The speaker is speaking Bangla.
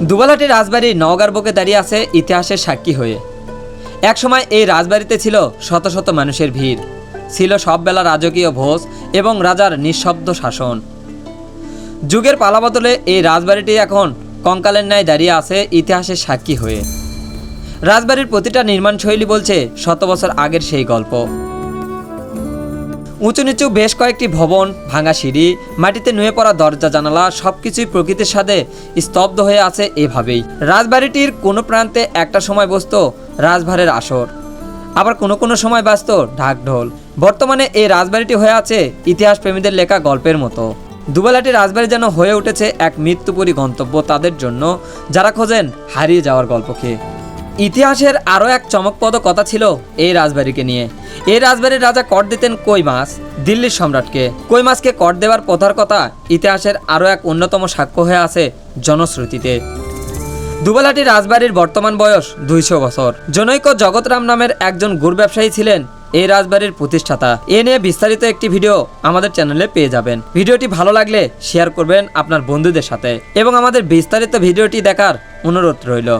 দুবালাটি রাজবাড়ি নওগাঁর বুকে দাঁড়িয়ে আছে ইতিহাসের সাক্ষী হয়ে। একসময় এই রাজবাড়িতে ছিল শত শত মানুষের ভিড়। ছিল সব বেলা রাজকীয় ভোজ এবং রাজার নিঃশব্দ শাসন। যুগের পালাবদলে এই রাজবাড়িটি এখন কঙ্কালের ন্যায় দাঁড়িয়ে আছে ইতিহাসের সাক্ষী হয়ে। রাজবাড়ির প্রতিটা নির্মাণ শৈলী বলছে শত বছর আগের সেই গল্প। উঁচু নিচু বেশ কয়েকটি ভবন, ভাঙা সিঁড়ি, মাটিতে নুয়ে পড়া দরজা, জানালা সবকিছুই প্রকৃতির সাথে স্তব্ধ হয়ে আছে এভাবেই। রাজবাড়িটির কোনো প্রান্তে একটা সময় বসত রাজভারের আসর। আবার কোনো কোনো সময় বাঁচত ঢাকঢোল। বর্তমানে এই রাজবাড়িটি হয়ে আছে ইতিহাস প্রেমীদের লেখা গল্পের মতো। দুবেলাটি রাজবাড়ি যেন হয়ে উঠেছে এক মৃত্যুপুরী গন্তব্য তাদের জন্য, যারা খোঁজেন হারিয়ে যাওয়ার গল্পকে। ইতিহাসের আরও এক চমকপদ কথা ছিল এই রাজবাড়িকে নিয়ে। এই রাজবাড়ির রাজা কর দিতেন কই মাছ? দিল্লির সম্রাটকে। কই মাছকে কর দেওয়ার প্রথার কথা ইতিহাসের আরও এক অন্যতম সাক্ষ্য হয়ে আছে জনশ্রুতিতে। দুবেলাটি রাজবাড়ির বর্তমান বয়স দুইশো বছর। জনৈক জগৎরাম নামের একজন গুড় ব্যবসায়ী ছিলেন এই রাজবাড়ির প্রতিষ্ঠাতা। এ নিয়ে বিস্তারিত একটি ভিডিও আমাদের চ্যানেলে পেয়ে যাবেন। ভিডিওটি ভালো লাগলে শেয়ার করবেন আপনার বন্ধুদের সাথে। এবং আমাদের বিস্তারিত ভিডিওটি দেখার অনুরোধ রইল।